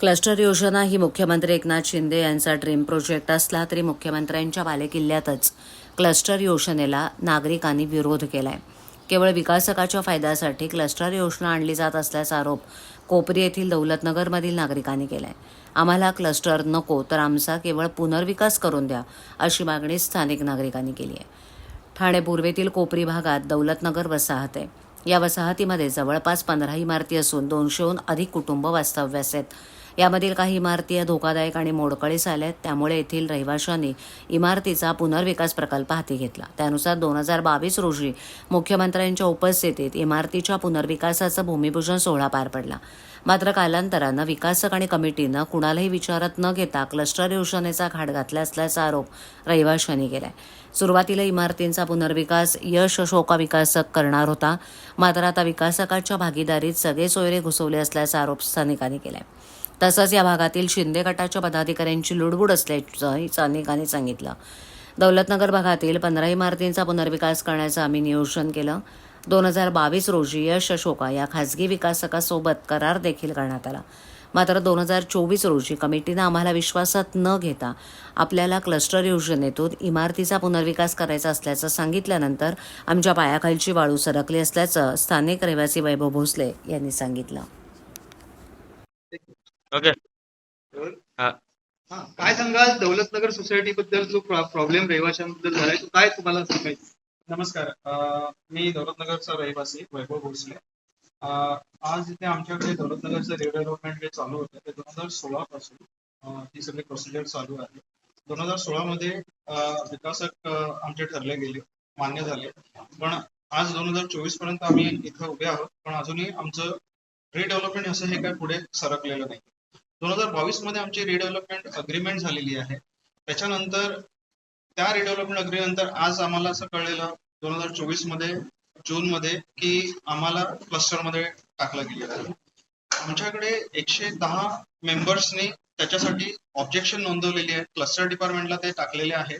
Cluster योजना ही मुख्यमंत्री एकनाथ शिंदे यांचा ड्रीम प्रोजेक्ट असला तरी मुख्यमंत्र्यांच्या बालेकिल्ल्यातच क्लस्टर योजनेला नागरिकांनी विरोध केलाय. केवळ विकासकाच्या फायद्यासाठी क्लस्टर योजना आणली जात असल्याचा आरोप कोपरी येथील दौलतनगरमधील नागरिकांनी केलाय. आम्हाला क्लस्टर नको तर आमचा केवळ पुनर्विकास करून द्या अशी मागणी स्थानिक नागरिकांनी केली आहे. ठाणे पूर्वेतील कोपरी भागात दौलतनगर वसाहत आहे. या वसाहतीमध्ये जवळपास पंधरा इमारती असून दोनशेहून अधिक कुटुंब वास्तव्यास आहेत. यामधील काही इमारती या धोकादायक आणि मोडकळीस आल्या आहेत त्यामुळे येथील रहिवाशांनी इमारतीचा पुनर्विकास प्रकल्प हाती घेतला. त्यानुसार दोन हजार बावीस रोजी मुख्यमंत्र्यांच्या उपस्थितीत इमारतीच्या पुनर्विकासाचा भूमिपूजन सोहळा पार पडला. मात्र कालांतरानं विकासक आणि कमिटीनं कुणालाही विचारात न घेता क्लस्टर योजनेचा घाट घातला असल्याचा आरोप रहिवाशांनी केलाय. सुरुवातीला इमारतींचा पुनर्विकास यश शोका विकासक करणार होता. मात्र आता विकासकाच्या भागीदारीत सगळे सोयरे घुसवले असल्याचा आरोप स्थानिकांनी केलाय. तसंच या भागातील शिंदे गटाच्या पदाधिकाऱ्यांची लुडबुड असल्याचं स्थानिकांनी सांगितलं. दौलतनगर भागातील पंधरा इमारतींचा पुनर्विकास करण्याचं आम्ही नियोजन केलं. दोन हजार बावीस रोजी यश अशोका या खासगी विकासकासोबत करार देखील करण्यात आला. मात्र दोन हजार चोवीस रोजी कमिटीनं आम्हाला विश्वासात न घेता आपल्याला क्लस्टर योजनेतून इमारतीचा पुनर्विकास करायचा असल्याचं सांगितल्यानंतर आमच्या पायाखालची वाळू सरकली असल्याचं स्थानिक रहिवासी वैभव भोसले यांनी सांगितलं. ओके. हा. हा काय सांगाल? दौलतनगर सोसायटी बद्दल जो प्रॉब्लेम रहिवाशांबद्दल झालाय तो काय तुम्हाला सांगायचं? नमस्कार. अं, मी दौलतनगरचा रहिवासी वैभव भोसले. अं, आज इथे आमच्याकडे दौलतनगरचं रिडेव्हलपमेंट जे चालू होतं ते दोन हजार सोळा पासून अं, ती सगळी प्रोसिजर चालू आहे. दोन हजार सोळा मध्ये अं, विकासक अं, आमचे ठरले गेले मान्य झाले. पण आज दोन हजार चोवीसपर्यंत आम्ही इथं उभे आहोत पण अजूनही आमचं रिडेव्हलपमेंट असं हे काय पुढे सरकलेलं नाही. दोन हजार बावीसमध्ये आमची रिडेव्हलपमेंट अग्रीमेंट झालेली आहे. त्याच्यानंतर त्या रिडेव्हलपमेंट अग्री नंतर आज आम्हाला असं कळलेलं दोन हजार चोवीसमध्ये जून मध्ये की आम्हाला क्लस्टरमध्ये टाकलं गेलेलं आहे. आमच्याकडे एकशे दहा मेंबर्सनी त्याच्यासाठी ऑब्जेक्शन नोंदवलेली आहे. क्लस्टर डिपार्टमेंटला ते टाकलेले आहे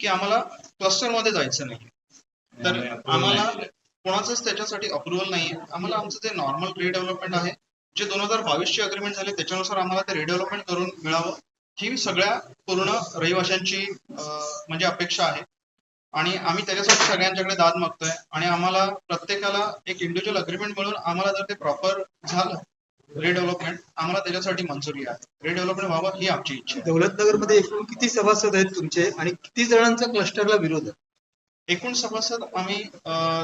की आम्हाला क्लस्टरमध्ये जायचं नाही. तर आम्हाला कोणाचंच त्याच्यासाठी अप्रुव्हल नाही आहे आम्हाला आमचं जे नॉर्मल रिडेव्हलपमेंट आहे जे दोन हजार बावीसची अग्रीमेंट झाले त्याच्यानुसार आम्हाला ते रिडेव्हलपमेंट करून मिळावं. ही सगळ्या पूर्ण रहिवाशांची म्हणजे अपेक्षा आहे. आणि आम्ही त्याच्यासाठी सगळ्यांच्याकडे दाद मागतोय. आणि आम्हाला प्रत्येकाला एक इंडिव्हिज्युअल अग्रीमेंट मिळून आम्हाला जर ते प्रॉपर झालं रिडेव्हलपमेंट आम्हाला त्याच्यासाठी मंजुरी आहे. रिडेव्हलपमेंट व्हावं ही आमची इच्छा आहे. दौलतनगरमध्ये एकूण किती सभासद आहेत तुमचे? आणि किती जणांचा क्लस्टरला विरोध आहे? एकूण सभासद आम्ही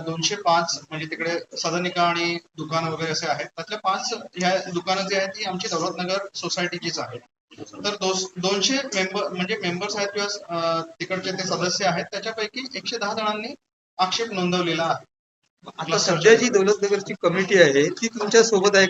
दोनशे पाच म्हणजे तिकडे सदनिका आणि दुकान वगैरे असे आहेत. त्यातल्या पाच ह्या दुकानं जी आहेत ती आमची दौलतनगर सोसायटीचीच आहेत. तर दोनशे मेंबर म्हणजे मेंबर्स आहेत किंवा तिकडचे ते सदस्य आहेत. त्याच्यापैकी एकशे दहा जणांनी आक्षेप नोंदवलेला आहे. आता सध्या जी दौलतनगरची कमिटी आहे ती तुमच्यासोबत आहे का?